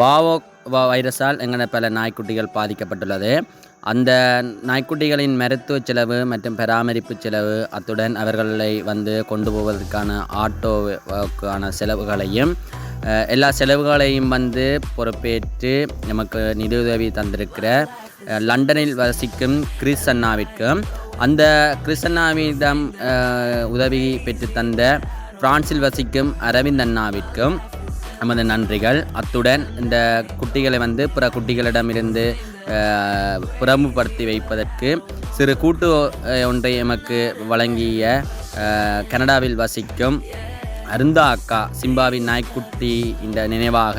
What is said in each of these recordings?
பாவோ வைரஸால் எங்கன பல நாய்க்குட்டிகள் பாதிக்கப்பட்டுள்ளது. அந்த நாய்க்குட்டிகளின் மருத்துவ செலவு மற்றும் பராமரிப்பு செலவு அத்துடன் அவர்களை வந்து கொண்டு போவதற்கான ஆட்டோவுக்கான செலவுகளையும் எல்லா செலவுகளையும் வந்து பொறுப்பேற்று நமக்கு நிதியுதவி தந்திருக்கிற லண்டனில் வசிக்கும் கிறிஸ் அண்ணாவிற்கும் அந்த கிறிஸ் அண்ணாவிடம் உதவி பெற்று தந்த பிரான்சில் வசிக்கும் அரவிந்த் அண்ணாவிற்கும் நமது நன்றிகள். அத்துடன் இந்த குட்டிகளை வந்து பிற குட்டிகளிடமிருந்து அஹ், வைப்பதற்கு சிறு கூட்டு ஒன்றை எமக்கு வழங்கிய கனடாவில் வசிக்கும் அருந்தா அக்கா சிம்பாவின் நாய்க்குட்டி இந்த நினைவாக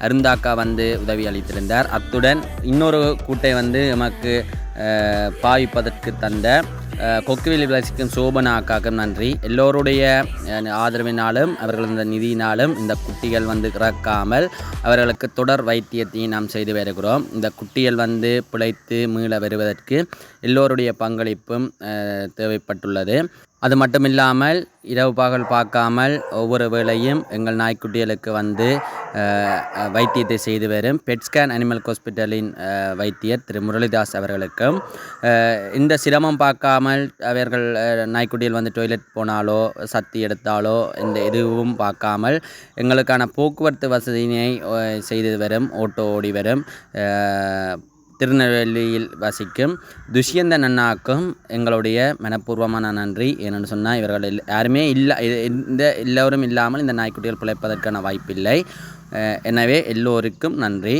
அருந்தா அக்கா வந்து உதவி அளித்திருந்தார். அத்துடன் இன்னொரு கூட்டை வந்து எமக்கு பாவிப்பதற்கு தந்த கொக்குவேலி வசிக்கும் சோபனா அக்காக்கும் நன்றி. எல்லோருடைய ஆதரவினாலும் ஆதரவினாலும் அவர்களது நிதியினாலும் இந்த குட்டிகள் வந்து இறக்காமல் அவர்களுக்கு தொடர் வைத்தியத்தையும் நாம் செய்து வருகிறோம். இந்த குட்டிகள் வந்து பிழைத்து மீள வருவதற்கு எல்லோருடைய பங்களிப்பும் தேவைப்பட்டுள்ளது. அது மட்டுமில்லாமல் இரவு பகல் பார்க்காமல் ஒவ்வொரு வேளையும் எங்கள் நாய்க்குட்டிகளுக்கு வந்து வைத்தியத்தை செய்து வரும் பெட்ஸ்கேன் அனிமல் ஹாஸ்பிட்டலின் வைத்தியர் திரு முரளிதாஸ் அவர்களுக்கும் இந்த சிரமம் பார்க்காமல் அவர்கள் நாய்க்குட்டியில் வந்து டொய்லெட் போனாலோ சத்தி எடுத்தாலோ இந்த எதுவும் பார்க்காமல் எங்களுக்கான போக்குவரத்து வசதியினை செய்து வரும் ஓட்டோ ஓடி வரும் திருநெல்வேலியில் வசிக்கும் துஷ்யந்த நன்னாக்கும் எங்களுடைய மனப்பூர்வமான நன்றி. ஏன்னு சொன்னால் இவர்கள் யாருமே இல்லை இந்த எல்லோரும் இல்லாமல் இந்த நாய்க்குட்டிகள் பிழைப்பதற்கான வாய்ப்பில்லை. எனவே எல்லோருக்கும் நன்றி.